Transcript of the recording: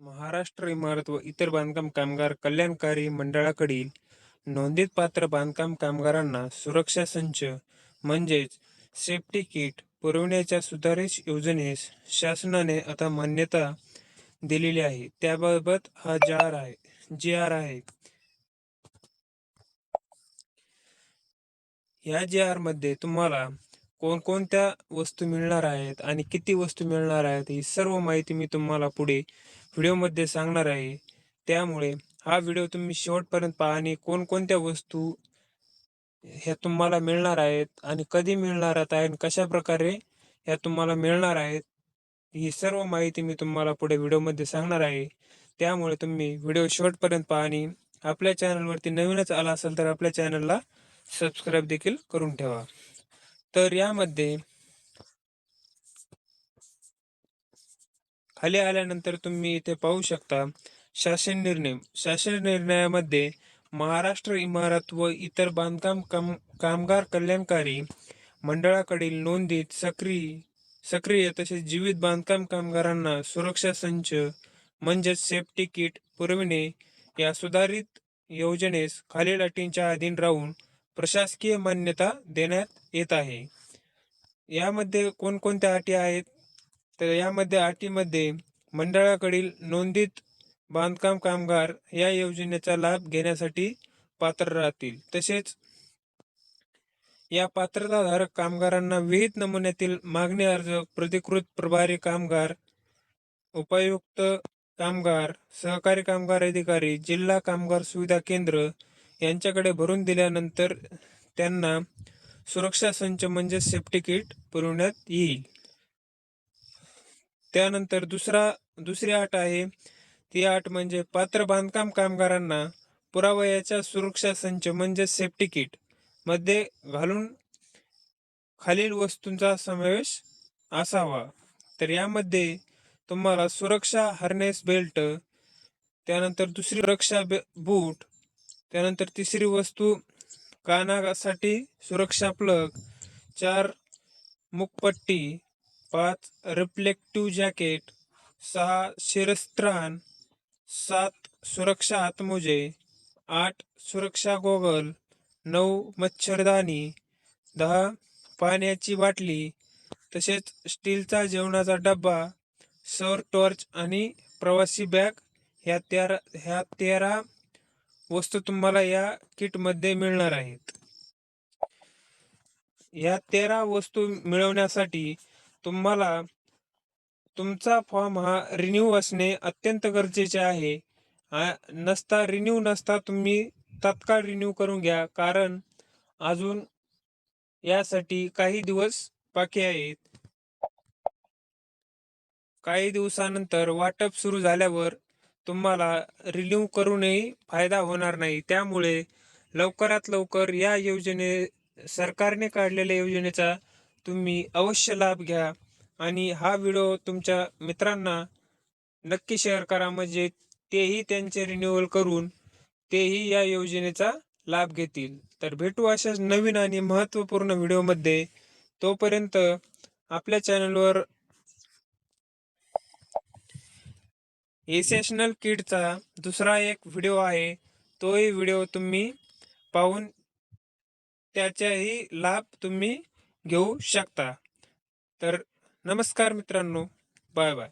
महाराष्ट्र इमारत व इतर बांधकाम कामगार कल्याणकारी मंडळाकडील नोंदीत पात्र बांधकाम कामगारांना सुरक्षा संच म्हणजेच सेफ्टी किट पुरवण्याच्या सुधारित योजनेस शासनाने आता मान्यता दिलेली आहे. त्याबाबत हा जार आहे जी आर आहे या जी आरमध्ये तुम्हाला कोणकोणत्या वस्तू मिळणार आहेत आणि किती वस्तू मिळणार आहेत ही सर्व माहिती मी तुम्हाला पुढे व्हिडिओमध्ये सांगणार आहे. त्यामुळे हा व्हिडिओ तुम्ही शेवटपर्यंत पहा आणि कोणकोणत्या वस्तू ह्या तुम्हाला मिळणार आहेत आणि कधी मिळणार आहेत आणि कशा प्रकारे ह्या तुम्हाला मिळणार आहेत ही सर्व माहिती मी तुम्हाला पुढे व्हिडिओमध्ये सांगणार आहे. त्यामुळे तुम्ही व्हिडिओ शेवटपर्यंत पहा आणि आपल्या चॅनलवरती नवीनच आला असेल तर आपल्या चॅनलला सबस्क्राईब देखील करून ठेवा. तर यामध्ये खाली आल्यानंतर तुम्ही इथे पाहू शकता शासन निर्णय शासन निर्णयामध्ये महाराष्ट्र इमारत व इतर बांधकाम काम कामगार कल्याणकारी मंडळाकडील नोंदीत सक्रिय सक्रिय तसेच जीवित बांधकाम कामगारांना सुरक्षा संच म्हणजेच सेफ्टी किट पुरविणे या सुधारित योजनेस खालील अटींच्या अधीन राहून प्रशासकीय मान्यता देण्यात येत आहे. यामध्ये कोणकोणत्या अटी आहेत? तर यामध्ये अटीमध्ये मंडळाकडील नोंदीत बांधकाम कामगार या योजनेचा लाभ घेण्यासाठी पात्र राहतील. तसेच या पात्रताधारक कामगारांना विहित नमुन्यातील मागणी अर्ज प्रतिकृत प्रभारी कामगार उपायुक्त कामगार सहकारी कामगार अधिकारी जिल्हा कामगार सुविधा केंद्र यांच्याकडे भरून दिल्यानंतर त्यांना सुरक्षा संच म्हणजे सेफ्टी किट पुरवण्यात येईल. त्यानंतर दुसरा दुसरी अट आहे. ती अट म्हणजे पात्र बांधकाम कामगारांना पुरावयाच्या सुरक्षा संच म्हणजे सेफ्टी किटमध्ये घालून खालील वस्तूंचा समावेश असावा. तर यामध्ये तुम्हाला सुरक्षा हर्नेस बेल्ट त्यानंतर दुसरी सुरक्षा बूट त्यानंतर तिसरी वस्तू कानासाठी सुरक्षा प्लग चार मुखपट्टी पाच रिफ्लेक्टिव्ह जॅकेट सहा शिरस्त्राण सात सुरक्षा हातमोजे आठ सुरक्षा गोगल नऊ मच्छरदाणी दहा पाण्याची बाटली तसेच स्टीलचा जेवणाचा डब्बा सौर टॉर्च आणि प्रवासी बॅग ह्या तेरा ह्या तेरा वस्तू तुम्हाला या किटमध्ये मिळणार आहेत. या तेरा वस्तू मिळवण्यासाठी तुम्हाला तुमचा फॉर्म हा रिन्यू असणे अत्यंत गरजेचे आहे. नसता रिन्यू नसता तुम्ही तत्काळ रिन्यू करून घ्या. कारण अजून यासाठी काही दिवस बाकी आहेत. काही दिवसानंतर वाटप सुरू झाल्यावर तुम्हाला रिन्यू करूनही फायदा होणार नाही. त्यामुळे लवकरात लवकर या योजने सरकारने काढलेल्या योजनेचा तुम्ही अवश्य लाभ घ्या. आणि हा व्हिडिओ तुमच्या मित्रांना नक्की शेअर करा. म्हणजे तेही त्यांचे रिन्युअल करून तेही या योजनेचा लाभ घेतील. तर भेटू अशाच नवीन आणि महत्त्वपूर्ण व्हिडिओमध्ये तोपर्यंत आपल्या चॅनलवर एसेशनल किटचा दुसरा एक व्हिडिओ आहे. तोही व्हिडिओ तुम्ही पाहून त्याचाही लाभ तुम्ही घेऊ शकता. तर नमस्कार मित्रांनो. Bye bye.